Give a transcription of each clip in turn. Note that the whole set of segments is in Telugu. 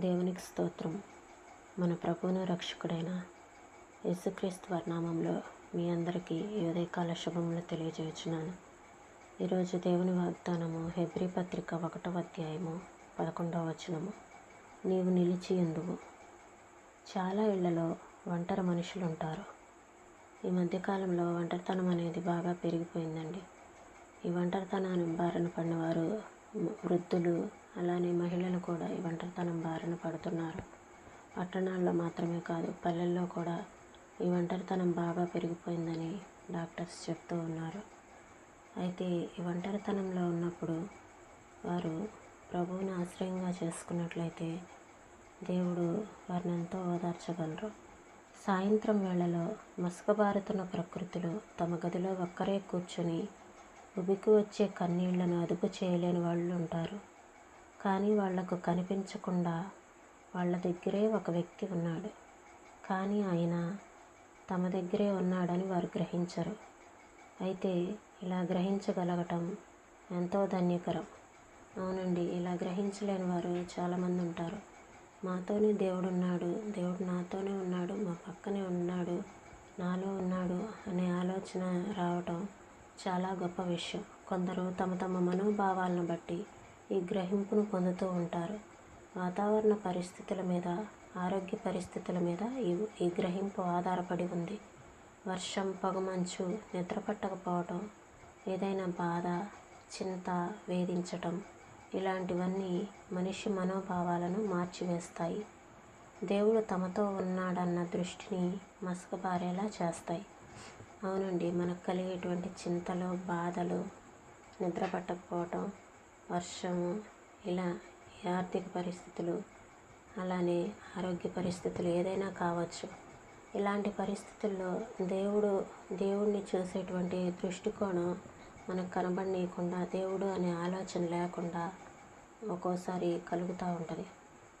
దేవునికి స్తోత్రం. మన ప్రభువును రక్షకుడైన యేసుక్రీస్తు వర్ణామంలో మీ అందరికీ ఈ ఉదయకాల శుభములు తెలియజేయుచున్నాను. ఈరోజు దేవుని వాగ్దానము హెబ్రి పత్రిక ఒకటవ అధ్యాయము పదకొండవ వచనము. నీవు నిలిచి ఎందువు? చాలా ఇళ్ళలో ఒంటరి మనుషులు ఉంటారు ఈ మధ్యకాలంలో ఒంటరితనం అనేది బాగా పెరిగిపోయిందండి. ఈ ఒంటరితనాన్ని బారిన పడినవారు వృద్ధులు అలానే మహిళలు కూడా ఈ ఒంటరితనం బారిన పడుతున్నారు. పట్టణాల్లో మాత్రమే కాదు పల్లెల్లో కూడా ఈ ఒంటరితనం బాగా పెరిగిపోయిందని డాక్టర్స్ చెప్తూ ఉన్నారు. అయితే ఈ ఒంటరితనంలో ఉన్నప్పుడు వారు ప్రభువుని ఆశ్రయంగా చేసుకున్నట్లయితే దేవుడు వారిని ఎంతో ఓదార్చగలరు. సాయంత్రం వేళలో మసకబారుతున్న ప్రకృతిలో తమ గదిలో ఒక్కరే కూర్చొని ఉబికి వచ్చే కన్నీళ్ళను అదుపు చేయలేని వాళ్ళు ఉంటారు. కానీ వాళ్ళకు కనిపించకుండా వాళ్ళ దగ్గరే ఒక వ్యక్తి ఉన్నాడు. కానీ ఆయన తమ దగ్గరే ఉన్నాడని వారు గ్రహించరు. అయితే ఇలా గ్రహించగలగటం ఎంతో ధన్యకరం. అవునండి ఇలా గ్రహించలేని వారు చాలామంది ఉంటారు. మాతోనే దేవుడు ఉన్నాడు దేవుడు నాతోనే ఉన్నాడు మా పక్కనే ఉన్నాడు నాలో ఉన్నాడు అనే ఆలోచన రావటం చాలా గొప్ప విషయం. కొందరు తమ తమ మనోభావాలను బట్టి ఈ గ్రహింపును పొందుతూ ఉంటారు. వాతావరణ పరిస్థితుల మీద ఆరోగ్య పరిస్థితుల మీద ఈ ఈ గ్రహింపు ఆధారపడి ఉంది. వర్షం పొగమంచు నిద్ర పట్టకపోవటం ఏదైనా బాధ చింత వేధించటం ఇలాంటివన్నీ మనిషి మనోభావాలను మార్చివేస్తాయి. దేవుడు తమతో ఉన్నాడన్న దృష్టిని మసకబారేలా చేస్తాయి. అవునండి. మనకు కలిగేటువంటి చింతలు బాధలు నిద్ర పట్టకపోవటం వర్షము ఇలా ఆర్థిక పరిస్థితులు అలానే ఆరోగ్య పరిస్థితులు ఏదైనా కావచ్చు. ఇలాంటి పరిస్థితుల్లో దేవుడు దేవుడిని చూసేటువంటి దృష్టికోణం మనకు కనబడనీయకుండా దేవుడు అనే ఆలోచన లేకుండా ఒక్కోసారి కలుగుతూ ఉంటుంది.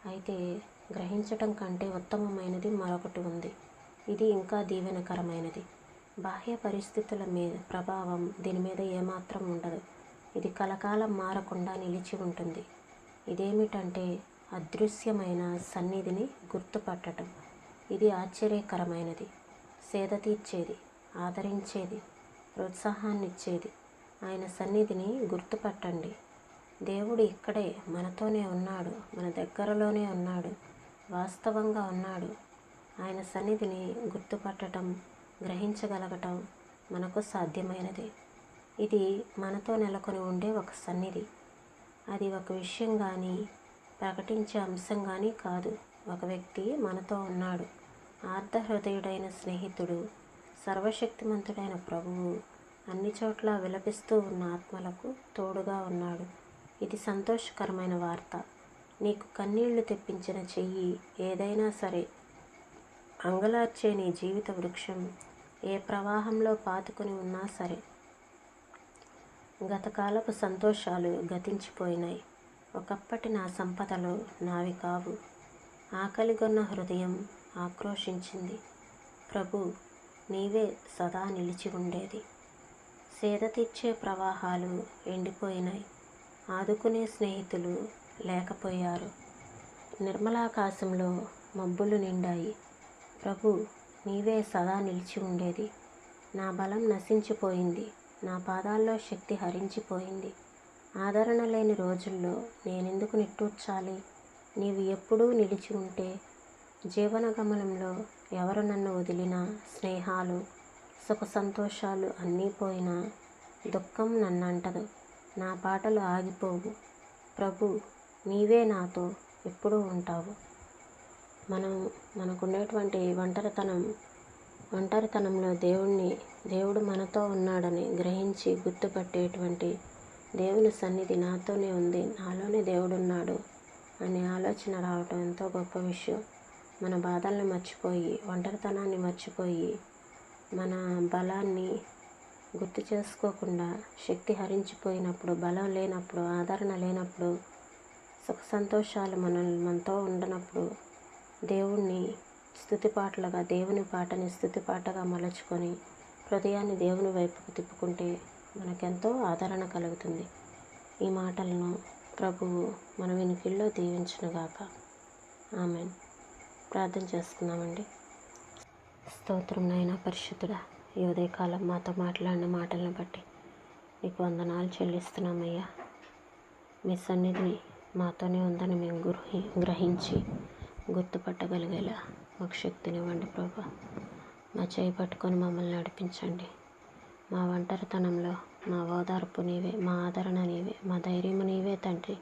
అయితే గ్రహించటం కంటే ఉత్తమమైనది మరొకటి ఉంది. ఇది ఇంకా దీవెనకరమైనది. బాహ్య పరిస్థితుల మీద ప్రభావం దీని మీద ఏమాత్రం ఉండదు. ఇది కలకాలం మారకుండా నిలిచి ఉంటుంది. ఇదేమిటంటే అదృశ్యమైన సన్నిధిని గుర్తుపట్టడం ఇది ఆశ్చర్యకరమైనది. సేద తీర్చేది ఆదరించేది ప్రోత్సాహాన్నిచ్చేది. ఆయన సన్నిధిని గుర్తుపట్టండి. దేవుడు ఇక్కడే మనతోనే ఉన్నాడు మన దగ్గరలోనే ఉన్నాడు వాస్తవంగా ఉన్నాడు. ఆయన సన్నిధిని గుర్తుపట్టడం గ్రహించగలగటం మనకు సాధ్యమైనది. ఇది మనతో నెలకొని ఉండే ఒక సన్నిధి. అది ఒక విషయం కానీ ప్రకటించే అంశం కానీ కాదు. ఒక వ్యక్తి మనతో ఉన్నాడు. ఆర్ధహృదయుడైన స్నేహితుడు సర్వశక్తిమంతుడైన ప్రభువు అన్ని చోట్ల విలపిస్తూ ఉన్న ఆత్మలకు తోడుగా ఉన్నాడు. ఇది సంతోషకరమైన వార్త. నీకు కన్నీళ్ళు తెప్పించిన చెయ్యి ఏదైనా సరే అంగలార్చే నీ జీవిత వృక్షం ఏ ప్రవాహంలో పాతుకొని ఉన్నా సరే. గతకాలపు సంతోషాలు గతించిపోయినాయి. ఒకప్పటి నా సంపదలు నావి కావు. ఆకలిగొన్న హృదయం ఆక్రోషించింది ప్రభు నీవే సదా నిలిచి ఉండేది. సేద తీర్చే ప్రవాహాలు ఎండిపోయినాయి. ఆదుకునే స్నేహితులు లేకపోయారు. నిర్మలాకాశంలో మబ్బులు నిండాయి. ప్రభు నీవే సదా నిలిచి ఉండేది. నా బలం నశించిపోయింది. నా పాదాల్లో శక్తి హరించిపోయింది. ఆదరణ లేని రోజుల్లో నేనెందుకు నిట్టూర్చాలి? నీవు ఎప్పుడూ నిలిచి ఉంటే జీవన గమనంలో ఎవరు నన్ను వదిలినా స్నేహాలు సుఖ సంతోషాలు అన్నీ పోయినా దుఃఖం నన్ను అంటదు నా పాటలు ఆగిపోవు. ప్రభు నీవే నాతో ఎప్పుడూ ఉంటావు. మనం మనకుండేటువంటి ఒంటరితనం ఒంటరితనంలో దేవుణ్ణి దేవుడు మనతో ఉన్నాడని గ్రహించి గుర్తుపట్టేటువంటి దేవుని సన్నిధి నాతోనే ఉంది నాలోనే దేవుడు ఉన్నాడు అనే ఆలోచన రావటం ఎంతో గొప్ప విషయం. మన బాధల్ని మర్చిపోయి ఒంటరితనాన్ని మర్చిపోయి మన బలాన్ని గుర్తు చేసుకోకుండా శక్తి హరించిపోయినప్పుడు బలం లేనప్పుడు ఆదరణ లేనప్పుడు సుఖ సంతోషాలు మనల్ని మనతో ఉండనప్పుడు దేవుణ్ణి స్థుతి పాటలుగా దేవుని పాటని స్థుతి పాటగా మలుచుకొని హృదయాన్ని దేవుని వైపుకు తిప్పుకుంటే మనకెంతో ఆదరణ కలుగుతుంది. ఈ మాటలను ప్రభువు మన వినికిల్లో దీవించునుగాక. ఆమె ప్రార్థన చేసుకుందామండి స్తోత్రం నైనా పరిశుద్ధుడా ఈ ఉదయకాలం మాతో మాట్లాడిన మాటలను బట్టి నీకు వందనాలు చెల్లిస్తున్నామయ్యా. మీ సన్నిధిని మాతోనే ఉందని మేము గ్రహి గ్రహించి గుర్తుపట్టగలిగేలా మాకు శక్తినివ్వండి ప్రభా. మా చేయి పట్టుకొని మమ్మల్ని నడిపించండి. మా ఒంటరితనంలో మా ఓదార్పు నీవే మా ఆదరణ నీవే మా ధైర్యము నీవే తండ్రి.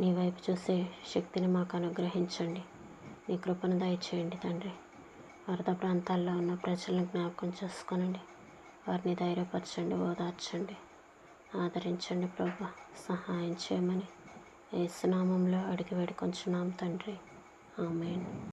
నీ వైపు చూసే శక్తిని మాకు అనుగ్రహించండి. నీ కృపను దయచేయండి తండ్రి. వరద ప్రాంతాల్లో ఉన్న ప్రజలను జ్ఞాపకం చేసుకోనండి. వారిని ధైర్యపరచండి ఓదార్చండి. ఆదరించండి ప్రభా. సహాయం చేయమని ఏసునామంలో అడిగి వేడుకొంచున్నాం తండ్రి. Oh, Amen.